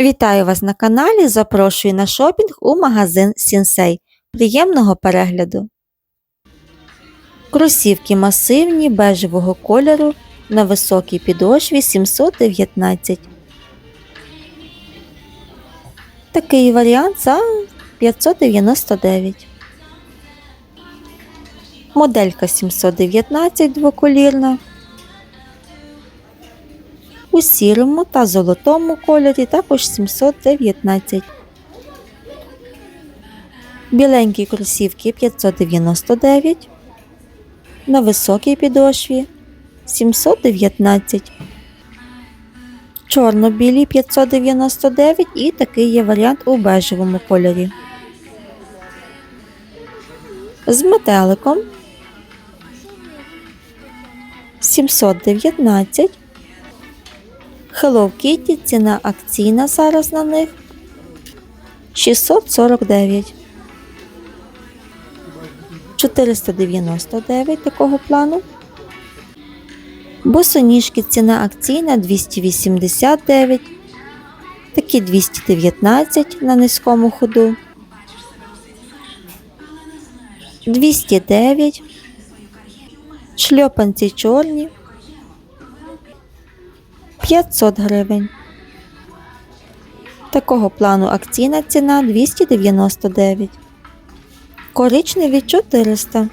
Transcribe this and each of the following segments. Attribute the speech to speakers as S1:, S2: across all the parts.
S1: Вітаю вас на каналі. Запрошую на шопінг у магазин Сінсей. Приємного перегляду. Кросівки масивні бежевого кольору на високій підошві 719. Такий варіант за 599. Моделька 719 двоколірна. У сірому та золотому кольорі також 719. Біленькі кросівки 599. На високій підошві 719. Чорно-білі 599 і такий є варіант у бежевому кольорі. З метеликом 719. Hello Kitty, ціна акційна зараз на них 649. 499 такого плану. Босоніжки ціна акційна 289. Такі 219 на низькому ходу. 209. Шльопанці чорні 500 гривень. Такого плану акційна ціна 299. Коричневі 400.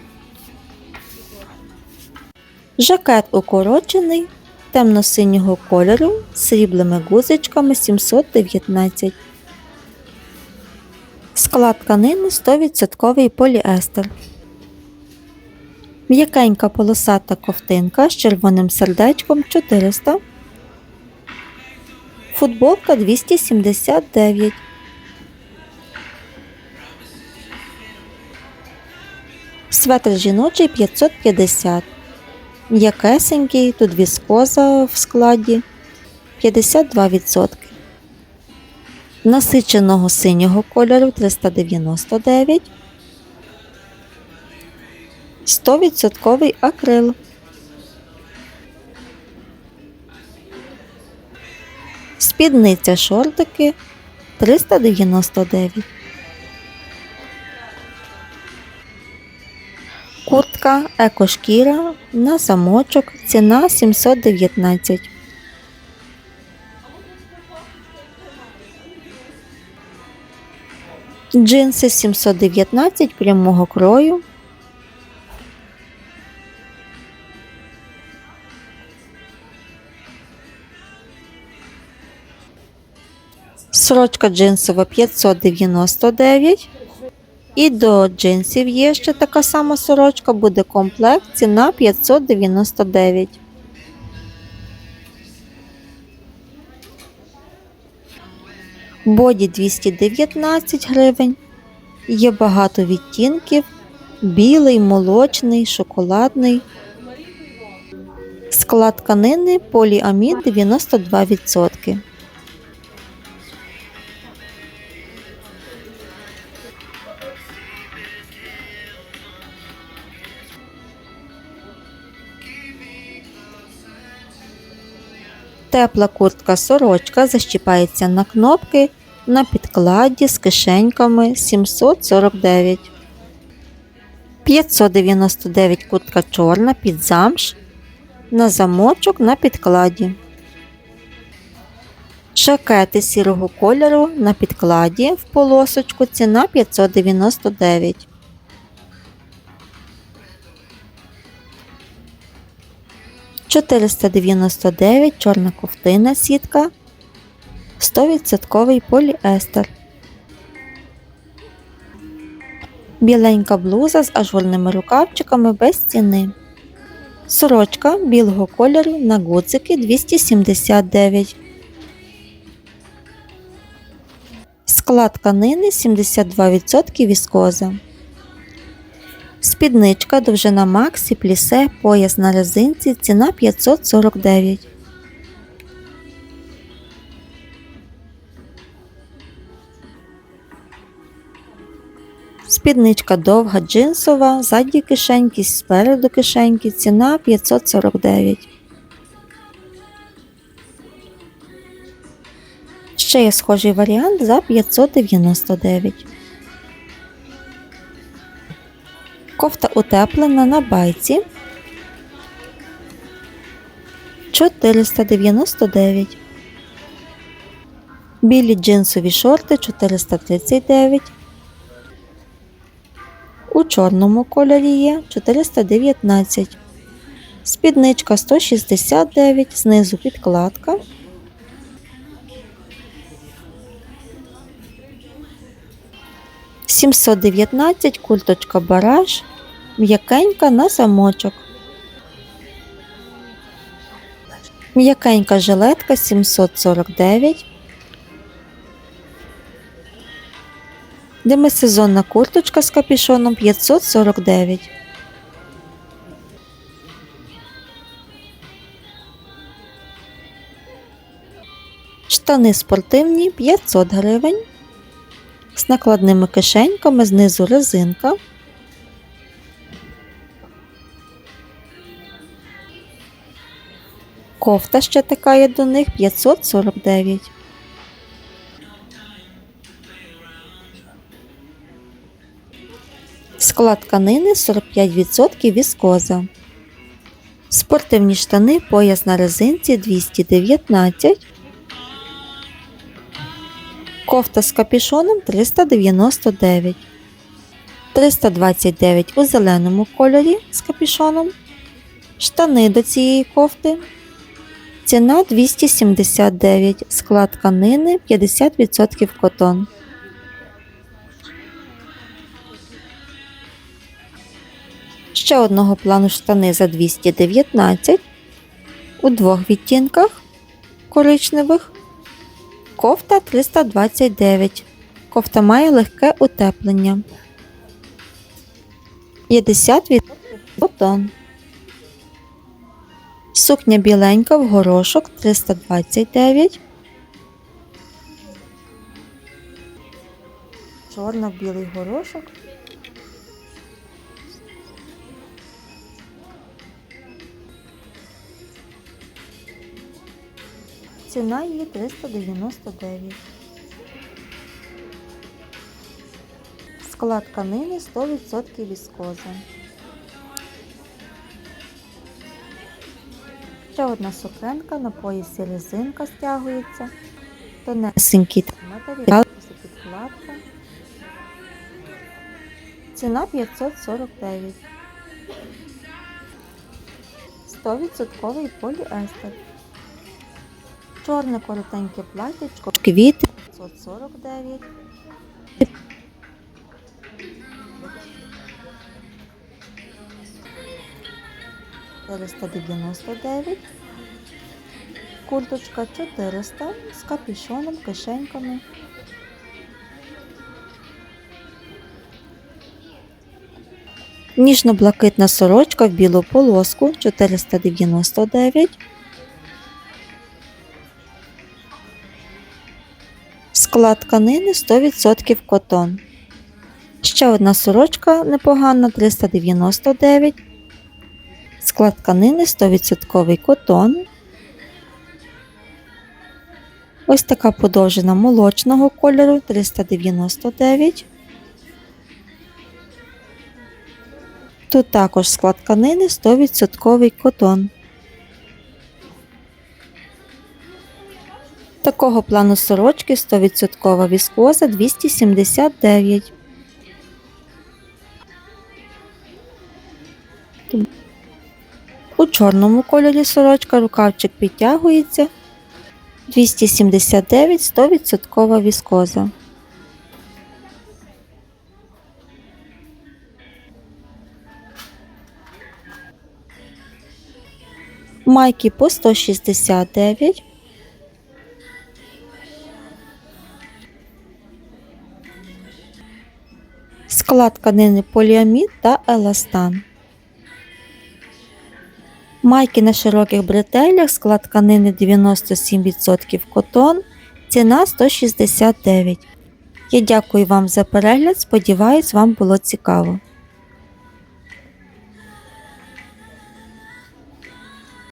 S1: Жакет укорочений темно-синього кольору з сріблими гузичками 719. Склад тканини 100% поліестер. М'якенька полосата ковтинка з червоним сердечком 400. Футболка 279. Светр жіночий 550. М'якесенький, тут віскоза в складі 52%. Насиченого синього кольору 399. 100% акрил. Спідниця шортики 399. Куртка екошкіра на замочок. Ціна 719. Джинси 719 прямого крою. Сорочка джинсова 599. І до джинсів є ще така сама сорочка, буде комплект, ціна 599. Боді 219 гривень. Є багато відтінків: білий, молочний, шоколадний. Склад тканини поліамід 92%. Тепла куртка сорочка защіпається на кнопки на підкладі з кишеньками 749. 599 куртка чорна під замш на замочок на підкладі. Жакети сірого кольору на підкладі в полосочку ціна 599. Чотириста дев'яносто дев'ять чорна ковтина сітка, 100% поліестер. Біленька блуза з ажурними рукавчиками без ціни. Сорочка білого кольору на гудзики 279. Склад тканини 72% віскоза. Спідничка довжина Максі плісе пояс на резинці ціна 549. Спідничка довга джинсова, ззаді кишеньки, спереду кишеньки, ціна 549. Ще Ще є схожий варіант за 599. Кофта утеплена на байці 499. Білі джинсові шорти 439. У чорному кольорі є 419. Спідничка 169, знизу підкладка. Сімсот дев'ятнадцять, курточка бараж, м'якенька на замочок. М'якенька жилетка 749. Демисезонна курточка з капюшоном 549. Штани спортивні 500 гривень. Накладними кишеньками, знизу резинка. Кофта ще така є до них 549. Склад тканини 45% віскоза. Спортивні штани пояс на резинці 219. Кофта з капюшоном 399. 329 у зеленому кольорі з капюшоном. Штани до цієї кофти. Ціна 279. Склад тканини 50% котон. Ще одного плану штани за 219 у двох відтінках коричневих. Кофта 329. Кофта має легке утеплення. 50% бутон. Сукня біленька в горошок 329. Чорно-білий горошок. Ціна її 399. Склад тканини 100% віскоза. Ще одна сукенка на поясі резинка стягується. Тонесенький матеріал підкладка. Ціна 549. 100% поліестер. Чорне коротеньке платячко. Квіти 549. Четыреста дев'яносто дев'ять. Курточка 400 з капюшоном, кишеньками. Ніжно-блакитна сорочка в білу полоску 499. Склад тканини 100% котон. Ще одна сорочка непогана 399. Склад тканини 100% котон. Ось така подовжена молочного кольору 399. Тут також склад тканини 100% котон. Такого плану сорочки 100% віскоза 279. У чорному кольорі сорочка рукавчик підтягується 279 100% віскоза. Майки по 169. Склад тканини поліамід та еластан. Майки на широких бретелях, склад тканини 97% котон, ціна 169. Я дякую вам за перегляд, сподіваюсь, вам було цікаво.